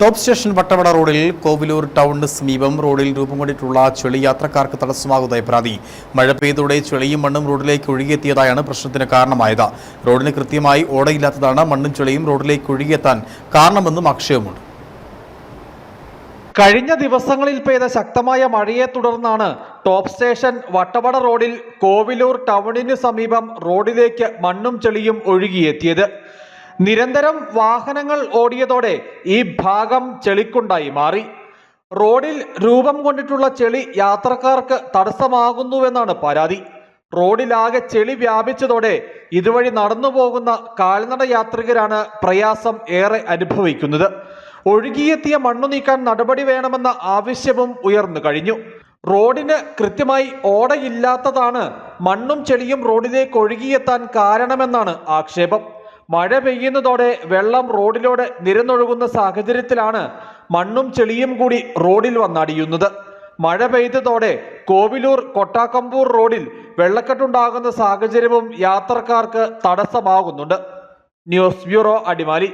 Top station Vattavada റോഡിൽ കോവിലൂർ ടൗണിന് സമീപം റോഡിൽ രൂപം കൊണ്ടിട്ടുള്ള ചെളി യാത്രക്കാർക്ക് തടസ്സമാകുന്നതായി പരാതി. മഴ പെയ്തോടെ ചെളിയും മണ്ണും റോഡിലേക്ക് ഒഴുകിയെത്തിയതായാണ് പ്രശ്നത്തിന് കാരണമായത്. റോഡിന് കൃത്യമായി ഓടയില്ലാത്തതാണ് മണ്ണും ചെളിയും റോഡിലേക്ക് ഒഴുകിയെത്താൻ കാരണമെന്നും ആക്ഷേപമുണ്ട്. കഴിഞ്ഞ ദിവസങ്ങളിൽ പെയ്ത ശക്തമായ മഴയെ തുടർന്നാണ് ടോപ്പ് സ്റ്റേഷൻ വട്ടവട റോഡിൽ കോവിലൂർ ടൗണിന് സമീപം റോഡിലേക്ക് മണ്ണും ചെളിയും ഒഴുകിയെത്തിയത്. നിരന്തരം വാഹനങ്ങൾ ഓടിയതോടെ ഈ ഭാഗം ചെളിക്കുണ്ടായി മാറി. റോഡിൽ രൂപം കൊണ്ടിട്ടുള്ള ചെളി യാത്രക്കാർക്ക് തടസ്സമാകുന്നുവെന്നാണ് പരാതി. റോഡിലാകെ ചെളി വ്യാപിച്ചതോടെ ഇതുവഴി നടന്നു പോകുന്ന കാൽനട യാത്രികരാണ് പ്രയാസം ഏറെ അനുഭവിക്കുന്നത്. ഒഴുകിയെത്തിയ മണ്ണു നീക്കാൻ നടപടി വേണമെന്ന ആവശ്യവും ഉയർന്നു കഴിഞ്ഞു. റോഡിന് കൃത്യമായി ഓടയില്ലാത്തതാണ് മണ്ണും ചെളിയും റോഡിലേക്ക് ഒഴുകിയെത്താൻ കാരണമെന്നാണ് ആക്ഷേപം. മഴ പെയ്യുന്നതോടെ വെള്ളം റോഡിലൂടെ നിരന്നൊഴുകുന്ന സാഹചര്യത്തിലാണ് മണ്ണും ചെളിയും കൂടി റോഡിൽ വന്നടിയുന്നത്. മഴ പെയ്തതോടെ കോവിലൂർ കൊട്ടാക്കമ്പൂർ റോഡിൽ വെള്ളക്കെട്ടുണ്ടാകുന്ന സാഹചര്യവും യാത്രക്കാർക്ക് തടസ്സമാകുന്നുണ്ട്. News bureau Adimali.